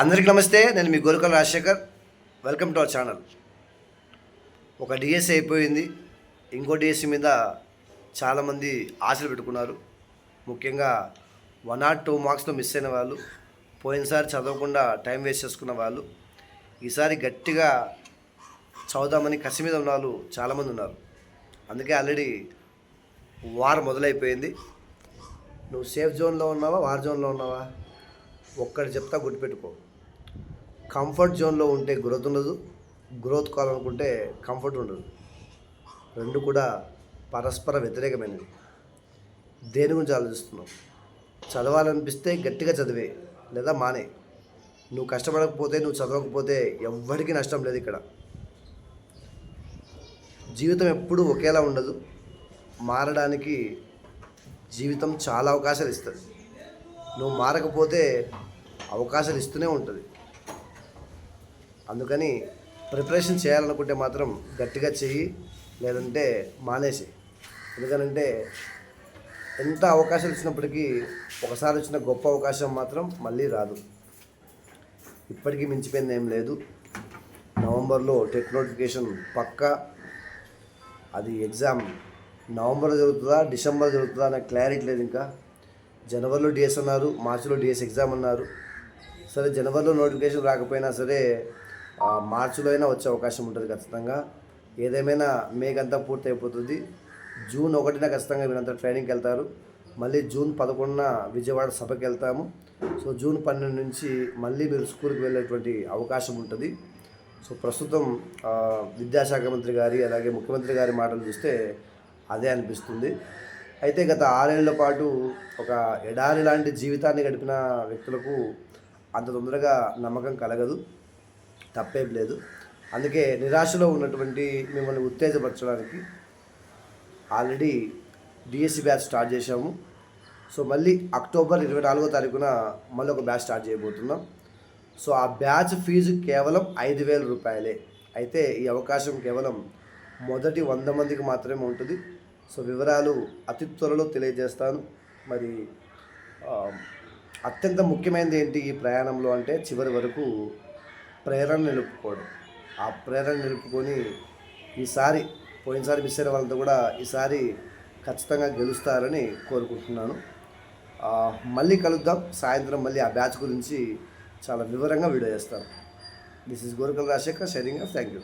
అందరికీ నమస్తే నేను మీ Gorukal Rajasekhar. Welcome to our channel ఒక డిఎస్సి అయిపోయింది. ఇంకో డిఎస్సి మీద చాలామంది ఆశలు పెట్టుకున్నారు. ముఖ్యంగా వన్ నాట్ టూ మార్క్స్లో మిస్ అయిన వాళ్ళు పోయినసారి చదవకుండా టైం వేస్ట్ చేసుకున్న వాళ్ళు ఈసారి గట్టిగా చదువుదామని కసి మీద ఉన్న వాళ్ళు చాలామంది ఉన్నారు. అందుకే ఆల్రెడీ వార్ మొదలైపోయింది. నువ్వు సేఫ్ జోన్లో ఉన్నావా వార్ జోన్లో ఉన్నావా? ఒక్కటి చెప్తా గుర్తుపెట్టుకో. కంఫర్ట్ జోన్లో ఉంటే గ్రోత్ ఉండదు గ్రోత్ కావాలనుకుంటే కంఫర్ట్ ఉండదు. రెండు కూడా పరస్పర వ్యతిరేకమైనవి. దేని గురించి ఆలోచిస్తున్నావు? చదవాలనిపిస్తే గట్టిగా చదివే లేదా మానే. నువ్వు కష్టపడకపోతే నువ్వు చదవకపోతే ఎవ్వరికీ నష్టం లేదు ఇక్కడ. జీవితం ఎప్పుడూ ఒకేలా ఉండదు. మారడానికి జీవితం చాలా అవకాశాలు ఇస్తుంది. నువ్వు మారకపోతే అవకాశాలు ఇస్తూనే ఉంటుంది. అందుకని ప్రిపరేషన్ చేయాలనుకుంటే మాత్రం గట్టిగా చెయ్యి లేదంటే మానేసి ఎందుకనంటే ఎంత అవకాశాలు ఇచ్చినప్పటికీ ఒకసారి వచ్చిన గొప్ప అవకాశం మాత్రం మళ్ళీ రాదు. ఇప్పటికీ మించిపోయింది ఏం లేదు. నవంబర్లో టెట్ నోటిఫికేషన్ పక్కా. అది ఎగ్జామ్ నవంబర్లో జరుగుతుందా డిసెంబర్ జరుగుతుందా అనే క్లారిటీ లేదు ఇంకా. జనవరిలో డిఎస్ అన్నారు మార్చిలో డిఎస్ ఎగ్జామ్ అన్నారు. సరే జనవరిలో నోటిఫికేషన్ రాకపోయినా సరే మార్చిలో అయినా వచ్చే అవకాశం ఉంటుంది ఖచ్చితంగా. ఏదేమైనా మేకంతా పూర్తి అయిపోతుంది. జూన్ ఒకటిన ఖచ్చితంగా వీరంతా ట్రైనింగ్కి వెళ్తారు. మళ్ళీ జూన్ పదకొండున విజయవాడ సభకి వెళ్తాము. సో జూన్ పన్నెండు నుంచి మళ్ళీ మీరు స్కూల్కి వెళ్ళేటువంటి అవకాశం ఉంటుంది. సో ప్రస్తుతం విద్యాశాఖ మంత్రి గారి అలాగే ముఖ్యమంత్రి గారి మాటలు చూస్తే అదే అనిపిస్తుంది. అయితే గత ఆరేళ్ళ పాటు ఒక ఎడారి లాంటి జీవితాన్ని గడిపిన వ్యక్తులకు అంత తొందరగా నమ్మకం కలగదు. తప్పేం లేదు. అందుకే నిరాశలో ఉన్నటువంటి మిమ్మల్ని ఉత్తేజపరచడానికి ఆల్రెడీ డిఎస్సి బ్యాచ్ స్టార్ట్ చేశాము. సో మళ్ళీ అక్టోబర్ ఇరవై నాలుగో తారీఖున మళ్ళీ ఒక బ్యాచ్ స్టార్ట్ చేయబోతున్నాం. సో ఆ బ్యాచ్ ఫీజు కేవలం ఐదు వేల రూపాయలే. అయితే ఈ అవకాశం కేవలం మొదటి వంద మందికి మాత్రమే ఉంటుంది. సో వివరాలు అతి త్వరలో తెలియజేస్తాను. మరి అత్యంత ముఖ్యమైనది ఏంటి ఈ ప్రయాణంలో అంటే చివరి వరకు ప్రేరణ నిలుపుకోవడం. ఆ ప్రేరణ నిలుపుకొని ఈసారి పోయినసారి మిస్ అయిన వాళ్ళతో కూడా ఈసారి ఖచ్చితంగా గెలుస్తారని కోరుకుంటున్నాను. మళ్ళీ కలుద్దాం. సాయంత్రం మళ్ళీ ఆ బ్యాచ్ గురించి చాలా వివరంగా వీడియో చేస్తాను. This is Gorakal Rajasekhar sharing thank you